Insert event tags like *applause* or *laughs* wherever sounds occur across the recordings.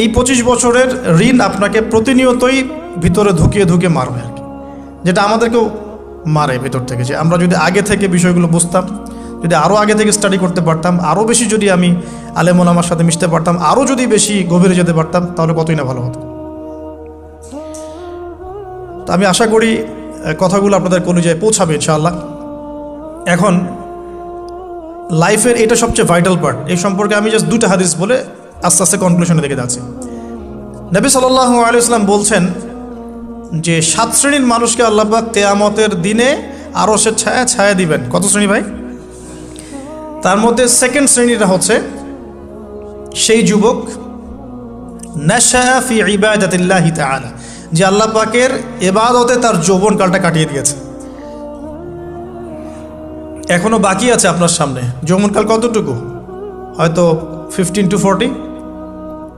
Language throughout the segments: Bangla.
এই পঁচিশ বছরের ঋণ আপনাকে প্রতিনিয়তই ভিতরে ঢুকিয়ে ঢুকিয়ে মারবে আর কি। যেটা আমাদেরকেও মারে ভেতর থেকে যে আমরা যদি আগে থেকে বিষয়গুলো বুঝতাম, যদি আরও আগে থেকে স্টাডি করতে পারতাম আরও বেশি যদি আমি আলেমন আমার সাথে মিশতে পারতাম আরও যদি বেশি গভীরে যেতে পারতাম, তাহলে কতই না ভালো হতো। তো আমি আশা করি কথাগুলো আপনাদের কলিজায় পৌঁছাবে ইনশাআল্লাহ। এখন লাইফের এটা সবচেয়ে ভাইটাল পার্ট এই সম্পর্কে আমি জাস্ট দুটো হাদিস বলে আস্তে আস্তে কনক্লুশনে দেখে যাচ্ছি। নবী সাল্লাহ আলিয়াল্লাম বলছেন যে, সাত শ্রেণির মানুষকে আল্লাহবাক তেয়ামতের দিনে আরও সে ছায়া ছায়া দিবেন। কত শ্রেণি ভাই? তার মধ্যে সেকেন্ড শ্রেণীটা হচ্ছে, সেই যুবক ফি ইবাদাতিল্লাহি তাআলা, যে আল্লাহ পাকের এবাদতে তার যৌবনকালটা কাটিয়ে দিয়েছে। এখনও বাকি আছে আপনার সামনে। যৌবনকাল কতটুকু? হয়তো ফিফটিন টু ফোরটি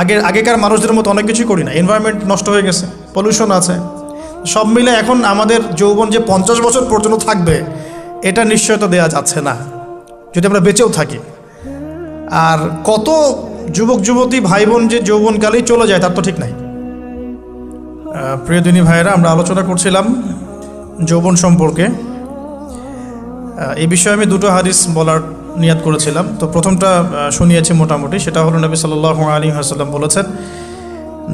আগের আগেকার মানুষদের মতো অনেক কিছুই করি না। এনভায়রনমেন্ট নষ্ট হয়ে গেছে পলিউশন আছে। সব মিলে এখন আমাদের যৌবন যে পঞ্চাশ বছর পর্যন্ত থাকবে, এটা নিশ্চয়তা দেওয়া যাচ্ছে না। যদি আমরা বেঁচেও থাকি। আর কত যুবক, যুবতী ভাই বোন যে যৌবনকালেই চলে যায়, তার তো ঠিক নাই। প্রিয়দিনী ভাইয়েরা, আমরা আলোচনা করছিলাম যৌবন সম্পর্কে। এই বিষয়ে আমি দুটো হাদিস বলার নিয়াত করেছিলাম। তো প্রথমটা শুনিয়েছি মোটামুটি, সেটা হলো নবী সাল্লাহ আলী হাসাল্লাম বলেছেন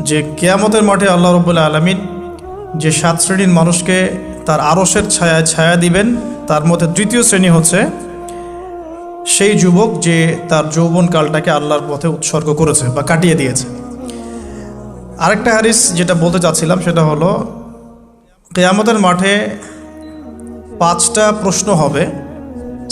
যে, কেয়ামতের মাঠে আল্লাহ রবুল্লা আলমিন যে সাত শ্রেণির মানুষকে তার আরসের ছায়া ছায়া দিবেন, তার মধ্যে তৃতীয় শ্রেণি হচ্ছে সেই যুবক যে তার যৌবনকালটাকে আল্লাহর পথে উৎসর্গ করেছে বা কাটিয়ে দিয়েছে। আরেকটা হারিস যেটা বলতে চাচ্ছিলাম, সেটা হলো, কেয়ামতের মাঠে পাঁচটা প্রশ্ন হবে।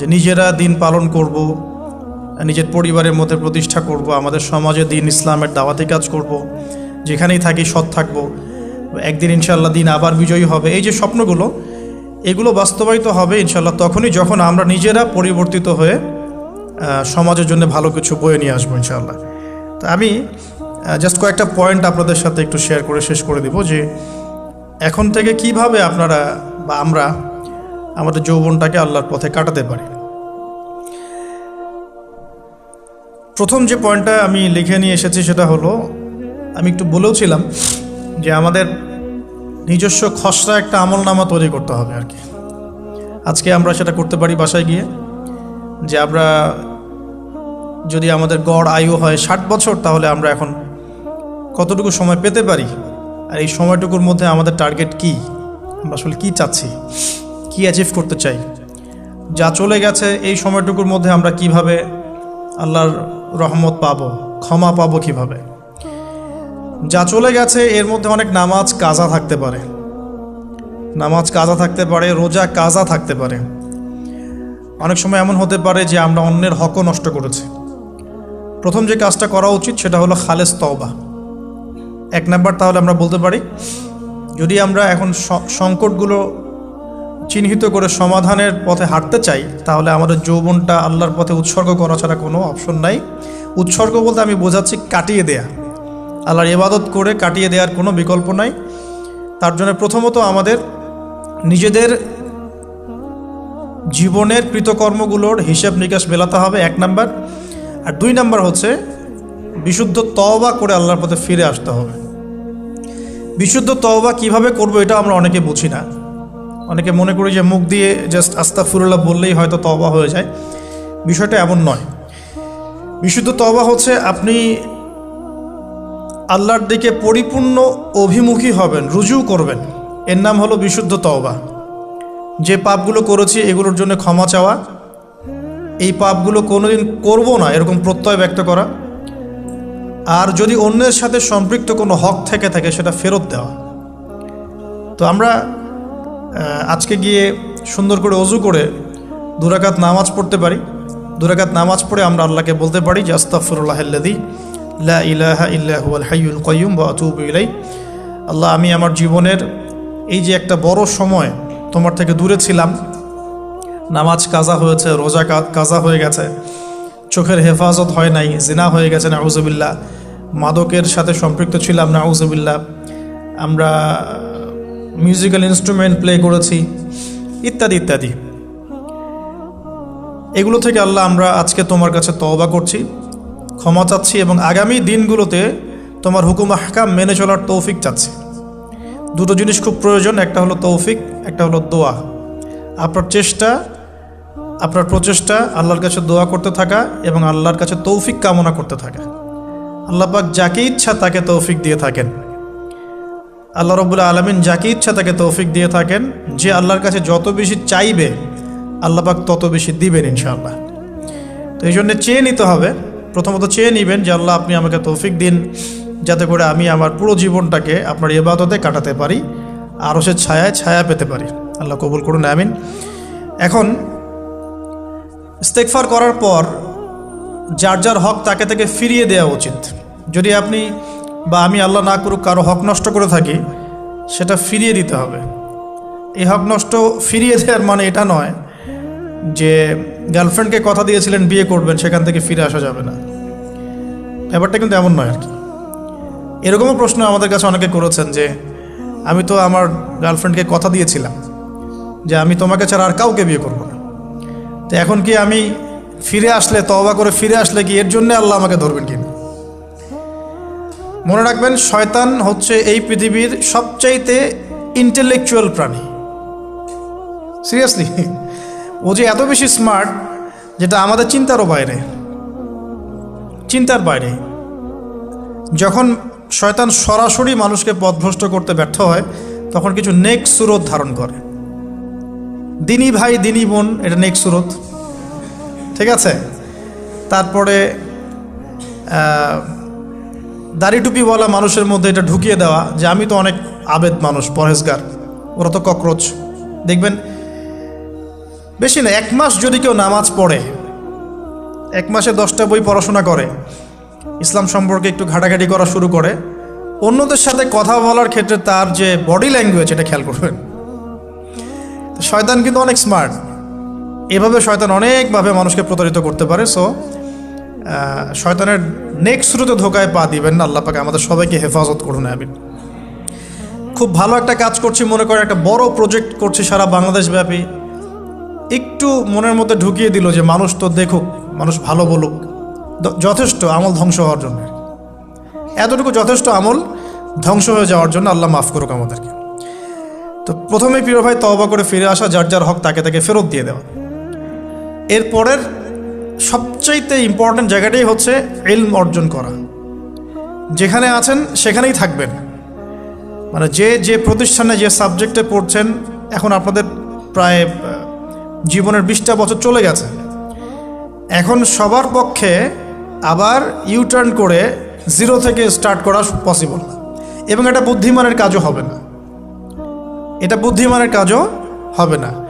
যে নিজেরা দিন পালন করব, নিজের পরিবারের মধ্যে প্রতিষ্ঠা করব, আমাদের সমাজে দিন ইসলামের দাওয়াতি কাজ করব, যেখানেই থাকি সৎ থাকব। একদিন ইনশাল্লাহ দিন আবার বিজয়ী হবে। এই যে স্বপ্নগুলো, এগুলো বাস্তবায়িত হবে ইনশাল্লাহ তখনই যখন আমরা নিজেরা পরিবর্তিত হয়ে সমাজের জন্য ভালো কিছু বয়ে নিয়ে আসব ইনশাল্লাহ তো আমি জাস্ট কয়েকটা পয়েন্ট আপনাদের সাথে একটু শেয়ার করে শেষ করে দিব যে, এখন থেকে কীভাবে আপনারা বা আমরা আমাদের যৌবনটাকে আল্লাহর পথে কাটাতে পারি। প্রথম যে পয়েন্টটা আমি লিখে নিয়ে এসেছি সেটা হলো, আমি একটু বলেওছিলাম যে আমাদের নিজস্ব খসড়া একটা আমলনামা তৈরি করতে হবে আর কি। আজকে আমরা সেটা করতে পারি বাসায় গিয়ে, যে আমরা যদি আমাদের গড় আয়ু হয় ষাট বছর, তাহলে আমরা এখন কতটুকু সময় পেতে পারি? আর এই সময়টুকুর মধ্যে আমাদের টার্গেট কি? আমরা আসলে কী চাচ্ছি? কি অ্যাচিভ করতে চাই? যা চলে গেছে, এই সময়টুকুর মধ্যে আমরা কীভাবে আল্লাহর রহমত পাবো, ক্ষমা পাবো কীভাবে? যা চলে গেছে, এর মধ্যে অনেক নামাজ কাজা থাকতে পারে। নামাজ কাজা থাকতে পারে, রোজা কাজা থাকতে পারে। অনেক সময় এমন হতে পারে যে আমরা অন্যের হকও নষ্ট করেছি। প্রথম যে কাজটা করা উচিত, সেটা হলো খালেস তওবা। এক নাম্বার তাহলে আমরা বলতে পারি, যদি আমরা এখন সংকটগুলো চিহ্নিত করে সমাধানের পথে হাঁটতে চাই, তাহলে আমাদের যৌবনটা আল্লাহর পথে উৎসর্গ করা ছাড়া কোনো অপশন নাই। উৎসর্গ বলতে আমি বোঝাচ্ছি কাটিয়ে দেয়া। আল্লাহর ইবাদত করে কাটিয়ে দেওয়ার কোনো বিকল্প নাই। তার জন্য প্রথমত আমাদের নিজেদের জীবনের কৃতকর্মগুলোর হিসাব নিকাশ মেলাতে হবে, এক নাম্বার। আর দুই নাম্বার হচ্ছে বিশুদ্ধ তওবা করে আল্লাহর পথে ফিরে আসতে হবে। বিশুদ্ধ তওবা কীভাবে করব এটা আমরা অনেকে বুঝি না। অনেকে মনে করি যে মুখ দিয়ে জাস্ট আস্তাফুরুল্লাহ বললেই হয়তো তবা হয়ে যায়। বিষয়টা এমন নয়। বিশুদ্ধ তবা হচ্ছে আপনি আল্লাহর দিকে পরিপূর্ণ অভিমুখী হবেন, রুজু করবেন। এর নাম হলো বিশুদ্ধ তওবা। যে পাপগুলো করেছি এগুলোর জন্য ক্ষমা চাওয়া। এই পাপগুলো কোনোদিন করব না, এরকম প্রত্যয় ব্যক্ত করা। আর যদি অন্যের সাথে সম্পৃক্ত কোনো হক থেকে থাকে, সেটা ফেরত দেওয়া। তো আমরা আজকে গিয়ে সুন্দর করে অজু করে দুরাকাত নামাজ পড়তে পারি। দুরাকাত নামাজ পড়ে আমরা আল্লাহকে বলতে পারি যে আস্তাফরুল্লাহাল্লাদি লা ইলাহা ইল্লাহু আল হাইয়ুল কয়ুম বা আতুবু ইলাই আল্লাহ, আমি আমার জীবনের এই যে একটা বড় সময় তোমার থেকে দূরে ছিলাম। নামাজ কাজা হয়েছে, রোজা কাজা হয়ে গেছে। চোখের হেফাজত হয় নাই, জিনা হয়ে গেছে, নাউজুবিল্লাহ। মাদকের সাথে সম্পৃক্ত ছিলাম, নাউজুবিল্লাহ। আমরা মিউজিক্যাল ইনস্ট্রুমেন্ট প্লে করেছি, ইত্যাদি ইত্যাদি। এগুলো থেকে আল্লাহ আমরা আজকে তোমার কাছে তওবা করছি, ক্ষমা চাচ্ছি এবং আগামী দিনগুলোতে তোমার হুকুম আহকাম মেনে চলার তৌফিক চাচ্ছি। দুটো জিনিস খুব প্রয়োজন, একটা হলো তৌফিক, একটা হলো দোয়া। আপনার চেষ্টা, আপনার প্রচেষ্টা, আল্লাহর কাছে দোয়া করতে থাকা এবং আল্লাহর কাছে তৌফিক কামনা করতে থাকা। আল্লাহ পাক যাকে ইচ্ছা তাকে তৌফিক দিয়ে থাকেন। আল্লাহ রবুল্লা আলমিন যাকে ইচ্ছা তাকে তৌফিক দিয়ে থাকেন। যে আল্লাহর কাছে যত বেশি চাইবে, আল্লাহ পাক তত বেশি দিবেন ইনশাআল্লাহ। তো এই জন্য চেয়ে নিতে হবে। প্রথমত চেয়ে নেবেন যে, আল্লাহ আপনি আমাকে তৌফিক দিন, যাতে করে আমি আমার পুরো জীবনটাকে আপনার ইবাদতে কাটাতে পারি আরও সে ছায়ায় ছায়া পেতে পারি। আল্লাহ কবুল করুন, আমিন। এখন ইস্তেকফার করার পর, যার যার হক তাকে তাকে ফিরিয়ে দেওয়া উচিত। যদি আপনি বা আমি আল্লাহ না করুক কারও হক নষ্ট করে থাকি, সেটা ফিরিয়ে দিতে হবে। এই হক নষ্ট ফিরিয়ে দেওয়ার মানে এটা নয় যে গার্লফ্রেন্ডকে কথা দিয়েছিলেন, বিয়ে করবেন, সেখান থেকে ফিরে আসা যাবে না। ব্যাপারটা কিন্তু এমন নয় আর কি। এরকমও প্রশ্ন আমাদের কাছে অনেকে করেছেন যে, আমি তো আমার গার্লফ্রেন্ডকে কথা দিয়েছিলাম যে আমি তোমাকে ছাড়া আর কাউকে বিয়ে করব না। তো এখন কি আমি ফিরে আসলে, তওবা করে ফিরে আসলে কি এর জন্য আল্লাহ আমাকে ধরবেন কিনা? মনে রাখবেন, শয়তান হচ্ছে এই পৃথিবীর সবচাইতে ইন্টেলেকচুয়াল প্রাণী। সিরিয়াসলি *laughs* ও যে এত বেশি স্মার্ট যেটা আমাদের চিন্তারও বাইরে। চিন্তার বাইরে। যখন শয়তান সরাসরি মানুষকে পথভ্রষ্ট করতে ব্যর্থ হয়, তখন কিছু নেক সুরত ধারণ করে। দিনী ভাই, দিনী বোন, এটা নেক সুরত। ঠিক আছে? তারপরে দাড়ি টুপিওয়ালা মানুষের মধ্যে এটা ঢুকিয়ে দেওয়া যে আমি তো অনেক আবেদ মানুষ, পরহেজগার। ওরা তো ককরোচ। দেখবেন, বেশি না, এক মাস যদি কেউ নামাজ পড়ে, এক মাসে দশটা বই পড়াশোনা করে, ইসলাম সম্পর্কে একটু ঘাটাঘাটি করা শুরু করে, অন্যদের সাথে কথা বলার ক্ষেত্রে তার যে বডি ল্যাঙ্গুয়েজ, এটা খেয়াল করবেন। শয়তান কিন্তু অনেক স্মার্ট। এভাবে শয়তান অনেকভাবে মানুষকে প্রতারিত করতে পারে, সো শয়তানের নেক্সট শুরুতে ধোকায় পা দিবেন না, আল্লাহ পাকে আমাদের সবাইকে হেফাজত করুন, আমিন। খুব ভালো একটা কাজ করছি, মনে করেন একটা বড় প্রজেক্ট করছি সারা বাংলাদেশ ব্যাপী একটু মনের মধ্যে ঢুকিয়ে দিল যে মানুষ তো দেখুক, মানুষ ভালো বলুক যথেষ্ট আমল ধ্বংস হওয়ার জন্য। এতটুকু যথেষ্ট আমল ধ্বংস হয়ে যাওয়ার জন্য আল্লাহ মাফ করুক আমাদেরকে। তো প্রথমে প্রিয় ভাই তওবা করে ফিরে আসা, যার যার হক তাকে তাকে ফেরত দিয়ে দেওয়া। এরপরের সবচাইতে ইম্পর্ট্যান্ট জায়গাটাই হচ্ছে এলম অর্জন করা। যেখানে আছেন, সেখানেই থাকবেন। মানে যে যে প্রতিষ্ঠানে, যে সাবজেক্টে পড়ছেন, এখন আপনাদের প্রায় জীবনের বিশটা বছর চলে গেছে। এখন সবার পক্ষে আবার ইউটার্ন করে জিরো থেকে স্টার্ট করা পসিবল না। এবং এটা বুদ্ধিমানের কাজও হবে না। এটা বুদ্ধিমানের কাজও হবে না।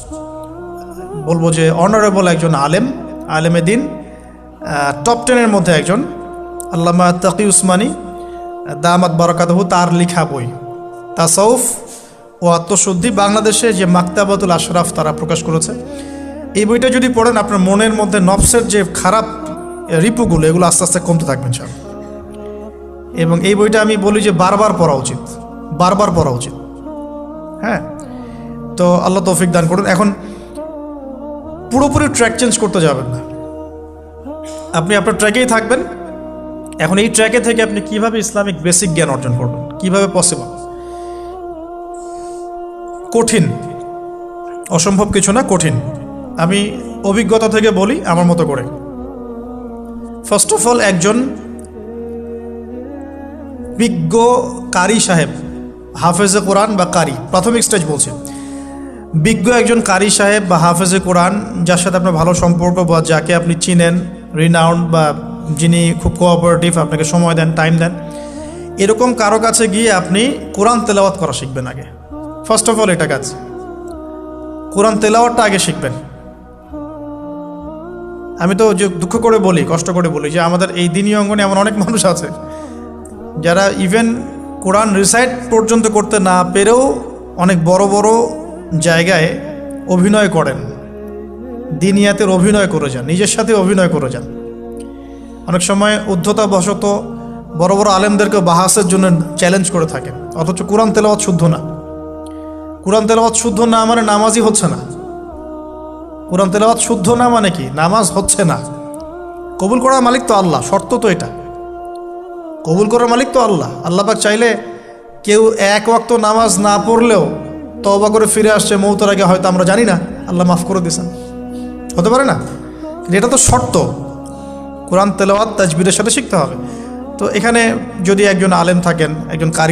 বলব যে অনারেবল একজন আলেম, আলেমে দিন টপ টেনের মধ্যে একজন, আল্লামা তাকি উসমানী দামাত বরকাতহু, তার লিখা বই, তাসাউফ ও আত্মশুদ্ধি বাংলাদেশে যে মাক্তাবাতুল আশরাফ তারা প্রকাশ করেছে। এই বইটা যদি পড়েন, আপনার মনের মধ্যে নফসের যে খারাপ রিপুগুলো, এগুলো আস্তে আস্তে কমতে থাকবেন সব এবং এই বইটা আমি বলি যে বারবার পড়া উচিত, বারবার পড়া উচিত। হ্যাঁ তো আল্লাহ তৌফিক দান করুন। এখন পুরোপুরি ট্র্যাক চেঞ্জ করতে যাবেন না। আপনি আপনার ট্র্যাকেই থাকবেন। এখন এই ট্র্যাকে থেকে আপনি কীভাবে ইসলামিক বেসিক জ্ঞান অর্জন করবেন? কীভাবে পসিবল কঠিন। অসম্ভব কিছু না, কঠিন। আমি অভিজ্ঞতা থেকে বলি, আমার মতো করে। ফার্স্ট অফ অল একজন বিজ্ঞ কারি সাহেব, হাফেজে কোরআন বা কারি, প্রাথমিক স্টেজ বলছে। বিজ্ঞ একজন কারি সাহেব বা হাফেজে কোরআন, যার সাথে আপনার ভালো সম্পর্ক বা যাকে আপনি চিনেন রিনাউন্ড বা যিনি খুব কোঅপারেটিভ আপনাকে সময় দেন টাইম দেন, এরকম কারও কাছে গিয়ে আপনি কোরআন তেলাওয়াত করা শিখবেন আগে। ফার্স্ট অফ অল এটা কাজ। কোরআন তেলাওয়াতটা আগে শিখবেন। আমি তো যে দুঃখ করে বলি, কষ্ট করে বলি যে আমাদের এই দিনী অঙ্গনে এমন অনেক মানুষ আছে, যারা ইভেন কোরআন রিসাইট পর্যন্ত করতে না পেরেও অনেক বড় বড় জায়গায় অভিনয় করেন। দিনিয়াতের অভিনয় করে যান, নিজের সাথে অভিনয় করে যান। অনেক সময় উদ্ধতাবশত বড় বড় আলেমদেরকে বাহাসের জন্য চ্যালেঞ্জ করে থাকেন। অথচ কোরআন তেলাওয়াত শুদ্ধ না। কোরআন তেলাওয়াত শুদ্ধ না মানে নামাজই হচ্ছে না। কোরআন তেলাওয়াত শুদ্ধ না মানে কি? নামাজ হচ্ছে না। কবুল করার মালিক তো আল্লাহ, শর্ত তো এটা। কবুল করার মালিক তো আল্লাহ। আল্লাহ চাইলে কেউ এক ওয়াক্ত নামাজ না পড়লেও তওবা করে ফিরে আসছে, মৌতার আগে হয়তো আমরা জানি না। আল্লাহ মাফ করে দিয়েছেন। হতে পারে না? এটা তো শর্ত। কোরআন তেলাওয়াত, তাজবিরের সাথে শিখতে হবে। তো এখানে যদি একজন আলেম থাকেন, একজন কারি